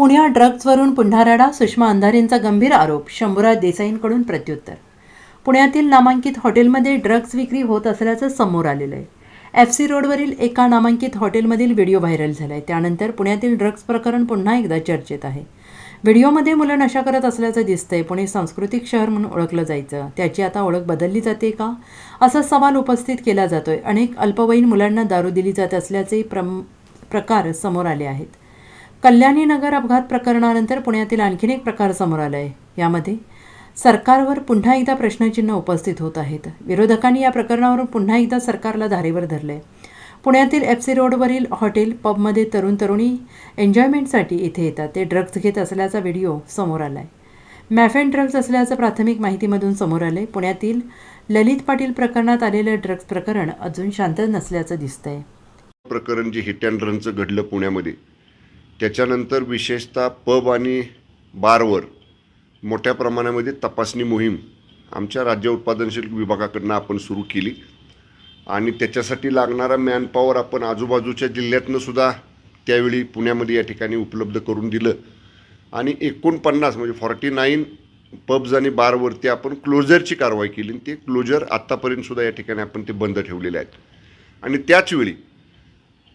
पुण्या ड्रग्जवरून पुन्हा राडा सुषमा अंधारेंचा गंभीर आरोप शंभूराज देसाईंकडून प्रत्युत्तर. पुण्यातील नामांकित हॉटेलमध्ये ड्रग्ज विक्री होत असल्याचं समोर आलेलं आहे. एफ सी रोडवरील एका नामांकित हॉटेलमधील व्हिडिओ व्हायरल झाला आहे त्यानंतर पुण्यातील ड्रग्ज प्रकरण पुन्हा एकदा चर्चेत आहे. व्हिडिओमध्ये मुलं नशा करत असल्याचं दिसतंय. पुणे सांस्कृतिक शहर म्हणून ओळखलं जायचं. त्याची आता ओळख बदलली जाते का? असा सवाल उपस्थित केला जातोय. अनेक अल्पवयीन मुलांना दारू दिली जात असल्याचे प्रम प्रकार समोर आले आहेत. कल्याणी नगर अपघात प्रकरणानंतर पुण्यातील आणखीन एक प्रकार समोर आला आहे यामध्ये सरकारवर पुन्हा एकदा प्रश्नचिन्ह उपस्थित होत आहेत. विरोधकांनी या प्रकरणावरून पुन्हा एकदा सरकारला धारेवर धरले पुण्यातील एफ सी रोडवरील हॉटेल पबमध्ये तरुण तरुणी एन्जॉयमेंटसाठी इथे येतात. ते ड्रग्ज घेत असल्याचा व्हिडिओ समोर आला आहे मॅफेन ड्रग्ज असल्याचं प्राथमिक माहितीमधून समोर आलं आहे पुण्यातील ललित पाटील प्रकरणात आलेलं ड्रग्ज प्रकरण अजून शांत नसल्याचं दिसतंय. प्रकरण जे हिट अँड रनचं घडलं पुण्यामध्ये त्याच्यानंतर विशेषतः पब आणि बारवर मोठ्या प्रमाणामध्ये तपासणी मोहीम आमच्या राज्य उत्पादनशील विभागाकडनं आपण सुरू केली. आणि त्याच्यासाठी लागणारा मॅनपॉवर आपण आजूबाजूच्या जिल्ह्यातनं सुद्धा त्यावेळी पुण्यामध्ये या ठिकाणी उपलब्ध करून दिलं. आणि एकोणपन्नास म्हणजे फॉर्टी नाईन पब्ज आणि बारवरती आपण क्लोजरची कारवाई केली. आणि ते क्लोजर आत्तापर्यंतसुद्धा या ठिकाणी आपण ते बंद ठेवलेले आहेत. आणि त्याचवेळी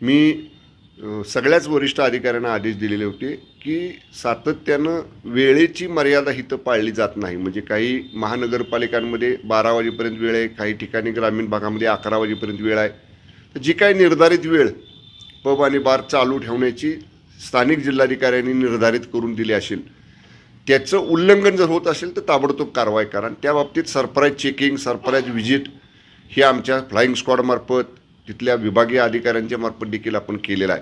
मी सगळ्याच वरिष्ठ अधिकाऱ्यांना आदेश दिलेले होते की सातत्यानं वेळेची मर्यादा हिथं पाळली जात नाही. म्हणजे काही महानगरपालिकांमध्ये बारा वाजेपर्यंत वेळ आहे काही ठिकाणी ग्रामीण भागामध्ये अकरा वाजेपर्यंत वेळ आहे. तर जी काही निर्धारित वेळ पब आणि बार चालू ठेवण्याची स्थानिक जिल्हाधिकाऱ्यांनी निर्धारित करून दिली असेल त्याचं उल्लंघन जर होत असेल तर ताबडतोब कारवाई करा. त्या बाबतीत सरप्राईज चेकिंग सरप्राईज व्हिजिट हे आमच्या फ्लाईंग स्क्वॉडमार्फत तिथल्या विभागीय अधिकाऱ्यांच्या मार्फत देखील आपण केलेला आहे.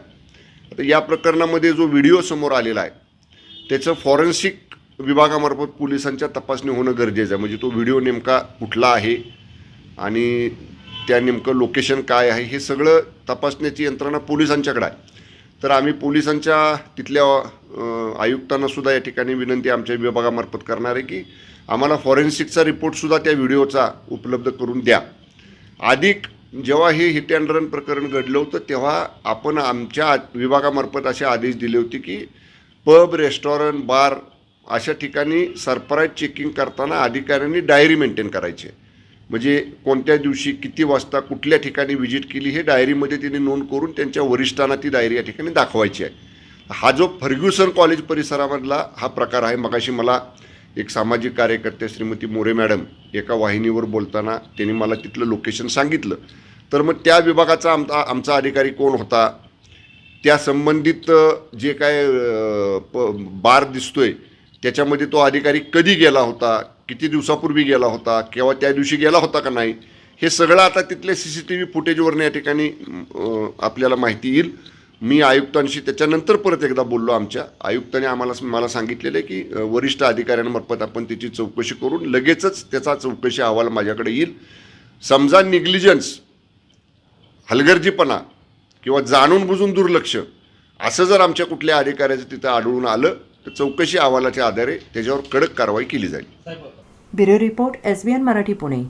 आता या प्रकरणामध्ये जो व्हिडिओ समोर आलेला आहे त्याचं फॉरेन्सिक विभागामार्फत पोलिसांच्या तपासणी होणं गरजेचं आहे. म्हणजे तो व्हिडिओ नेमका कुठला आहे आणि त्या नेमकं लोकेशन काय आहे हे सगळं तपासण्याची यंत्रणा पोलिसांच्याकडे आहे. तर आम्ही पोलिसांच्या तिथल्या आयुक्तांनासुद्धा या ठिकाणी विनंती आमच्या विभागामार्फत करणार आहे की आम्हाला फॉरेन्सिकचा रिपोर्टसुद्धा त्या व्हिडिओचा उपलब्ध करून द्या. अधिक जेव्हा हे हिट अँड रन प्रकरण घडलं होतं तेव्हा आपण आमच्या विभागामार्फत असे आदेश दिले होते की पब रेस्टॉरंट बार अशा ठिकाणी सरप्राईज चेकिंग करताना अधिकाऱ्यांनी डायरी मेंटेन करायची आहे. म्हणजे कोणत्या दिवशी किती वाजता कुठल्या ठिकाणी व्हिजिट केली हे डायरीमध्ये त्यांनी नोंद करून त्यांच्या वरिष्ठांना ती डायरी या ठिकाणी दाखवायची आहे हा जो फर्ग्युसन कॉलेज परिसरामधला हा प्रकार आहे मगाशी मला एक सामाजिक कार्यकर्ते श्रीमती मोरे मॅडम एका वाहिनीवर बोलताना त्यांनी मला तिथलं लोकेशन सांगितलं. तर मग त्या विभागाचा आमचा आमचा अधिकारी कोण होता? त्या संबंधित जे काय प बार दिसतोय त्याच्यामध्ये तो अधिकारी कधी गेला होता? किती दिवसापूर्वी गेला होता? किंवा त्या दिवशी गेला होता का नाही? हे सगळं आता तिथल्या सी सी टी व्ही फुटेजवरनं या ठिकाणी आपल्याला माहिती येईल. मी आयुक्तांशी त्याच्यानंतर परत एकदा बोललो आमच्या. आयुक्ताने आम्हाला मला सांगितलेलं आहे की वरिष्ठ अधिकाऱ्यांमार्फत आपण त्याची चौकशी करून लगेचच त्याचा चौकशी अहवाल माझ्याकडे येईल. समजा निग्लिजन्स हलगर्जीपणा किंवा जाणून बुजून दुर्लक्ष असं जर आमच्या कुठल्या अधिकाऱ्याचं तिथं आढळून आलं तर चौकशी अहवालाच्या आधारे त्याच्यावर कडक कारवाई केली जाईल. Bureau report S B N Marathi Pune.